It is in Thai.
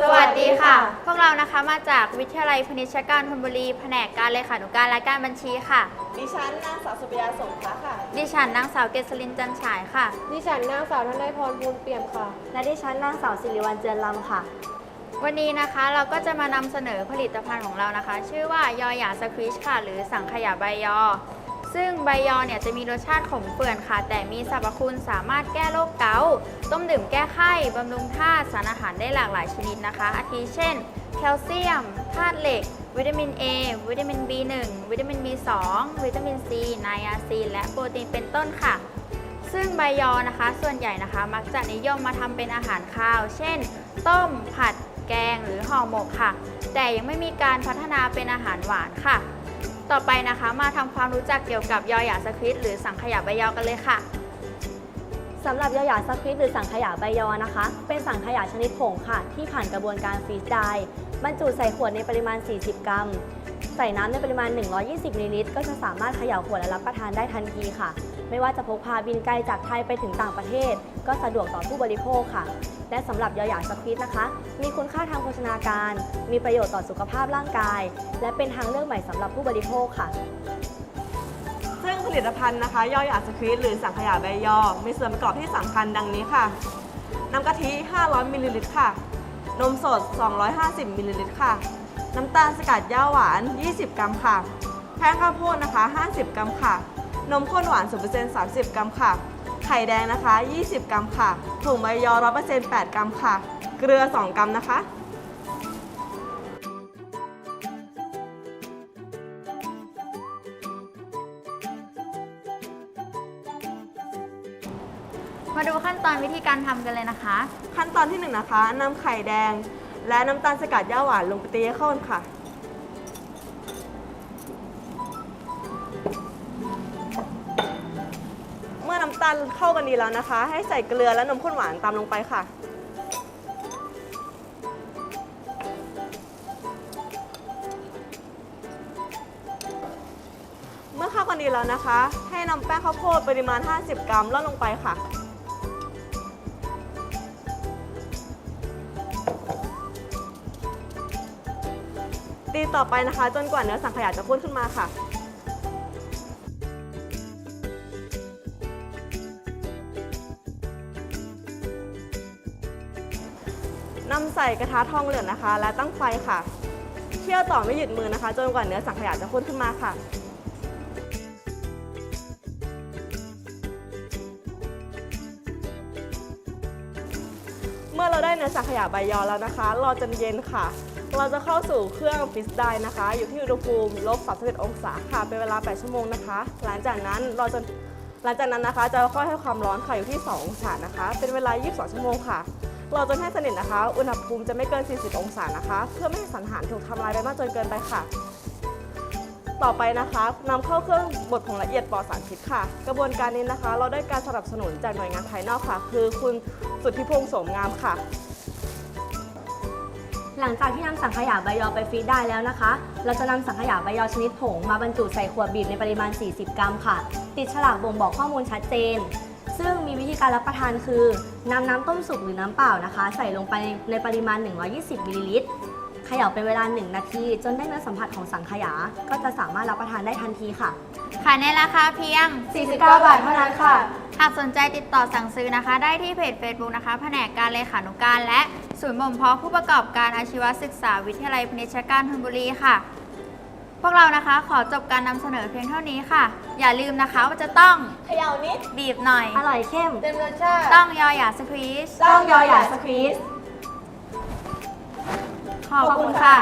สวัสดีค่ะ พวกเรานะคะมาจากวิทยาลัยพาณิชยการธนบุรี แผนกการเลขานุการและการบัญชีค่ะ ดิฉันนางสาวสุปยาสงขลาค่ะ ดิฉันนางสาวเกษรินจันฉายค่ะ ดิฉันนางสาวธนายพรภูลเปี่ยมค่ะ และดิฉันนางสาวสิริวัลเจือนลำค่ะ วันนี้นะคะเราก็จะมานำเสนอผลิตภัณฑ์ของเรานะคะ ชื่อว่ายอหยาสควิชค่ะ หรือสังขยาใบยอ ซึ่งใบยอเนี่ยจะมีรสชาติขมเปื่อนค่ะ แต่มีสรรพคุณสามารถแก้โรคเกาต์ต้มดื่มแก้ไข้บำรุงธาตุสารอาหารได้หลากหลายชนิดนะคะ อาทิเช่น แคลเซียมธาตุเหล็ก วิตามิน A วิตามิน B1 วิตามิน B2 วิตามิน C ไนอาซีนและโปรตีนเป็นต้นค่ะ ซึ่งใบยอนะคะ ส่วนใหญ่นะคะ มักจะนิยมมาทำเป็นอาหารข้าว เช่น ต้มผัดแกงหรือห่อหมกค่ะ แต่ยังไม่มีการพัฒนาเป็นอาหารหวานค่ะ ต่อไปนะคะมาทำความรู้จักเกี่ยวกับยอหยาสควิตหรือสังขยาใบยอกันเลยค่ะสำหรับยอหยาสควิตหรือสังขยาใบยอนะคะ เป็นสังขยาชนิดผงค่ะ ที่ผ่านกระบวนการฟรีสได้บรรจุใส่ขวดในปริมาณ 40 กรัม ใส่น้ำในปริมาณ 120มิลลิลิตรก็จะสามารถเขย่าขวดและรับประทานได้ทันทีค่ะ ไม่ว่าจะพกพาบินไกลจากไทยไปถึงต่างประเทศ ก็สะดวกต่อผู้บริโภคค่ะ และสำหรับยอหยาสควิตนะคะ มีคุณค่าทางโภชนาการ มีประโยชน์ต่อสุขภาพร่างกาย และเป็นทางเลือกใหม่สำหรับผู้บริโภคค่ะ ซึ่งผลิตภัณฑ์นะคะย่อยอาสควิตหรือสังขยาใบยอ มีส่วนประกอบที่สำคัญดังนี้ค่ะ น้ำกะทิ 500มิลลิลิตรค่ะ นมสด 250มิลลิลิตรค่ะ น้ำตาลสกัดย่าหวาน 20 กรัมค่ะ แป้งข้าวโพดนะคะ 50 กรัมค่ะ นมข้นหวาน 0% 30 กรัมค่ะ ไข่แดงนะคะ 20 กรัมค่ะผงใบยอ 100% 8 กรัมค่ะ เกลือ 2 กรัมนะคะมาดูขั้นตอนวิธีการทำกันเลยนะคะ ขั้นตอนที่1นะคะนำไข่แดง และน้ำตาลสกัดย่าหวานลงไปตีให้เข้ากันค่ะำตาลเข้ากันดีแล้วนะคะ ให้ใส่เกลือและนมข้นหวานตามลงไปค่ะ เมื่อเข้ากันดีแล้วนะคะ ให้นำแป้งข้าวโพดปริมาณ 50 กรัมร่อนลงไปค่ะตีต่อไปนะคะ จนกว่าเนื้อสังขยาจะข้นขึ้นมาค่ะ นำใส่กระทะทองเหลืองนะคะ และตั้งไฟค่ะ เคี่ยวต่อไม่หยุดมือนะคะ จนกว่าเนื้อสังขยาจะข้นขึ้นมาค่ะเมื่อเราได้เนื้อสังขยาใบยอแล้วนะคะรอจนเย็นค่ะ เราจะเข้าสู่เครื่องฟิสไดนะคะ อยู่ที่อุณหภูมิลบ31องศาค่ะ เป็นเวลา 8 ชั่วโมงนะคะ หลังจากนั้นเราจะหลังจากนั้นนะคะ จะค่อยให้ความร้อนค่ะอยู่ที่ 2 องศานะคะ เป็นเวลา 22 ชั่วโมงค่ะ เราจนให้สนิทนะคะ อุณหภูมิจะไม่เกิน 40 องศานะคะ เพื่อไม่ให้สันหารถูกทำลายไปมากจนเกินไปค่ะ ต่อไปนะคะนำเข้าเครื่องบดผงละเอียดปลอดสารพิษค่ะ กระบวนการนี้นะคะ เราได้การสนับสนุนจากหน่วยงานภายนอกค่ะ คือคุณสุทธิพงษ์โสมงามค่ะ หลังจากที่นำสังขยาใบยอไปฟรีดได้แล้วนะคะ เราจะนำสังขยาใบยอชนิดผงมาบรรจุใส่ขวดบีบในปริมาณ 40 กรัมค่ะ ติดฉลากบ่งบอกข้อมูลชัดเจน ซึ่งมีวิธีการรับประทานคือนำน้ำต้มสุกหรือน้ำเปล่านะคะ ใส่ลงไปในปริมาณ 120มิลลิลิตรเขย่าเป็นเวลา 1 นาที จนได้เนื้อสัมผัสของสังขยา ก็จะสามารถรับประทานได้ทันทีค่ะ ขายในราคาเพียง 49 บาทเท่านั้นค่ะ หากสนใจติดต่อสั่งซื้อนะคะ ได้ที่เพจ Facebook นะคะ แผนกการเลขานุการ และศูนย์บ่มเพาะผู้ประกอบการอาชีวศึกษาวิทยาลัยพาณิชยการธนบุรีค่ะ พวกเรานะคะขอจบการนำเสนอเพียงเท่านี้ค่ะ อย่าลืมนะคะว่าจะต้องเขย่านิด บีบหน่อย อร่อยเข้ม เต็มรสชาติต้องยอหยาสควีชต้องยอหยาสควีสขอบคุณค่ะ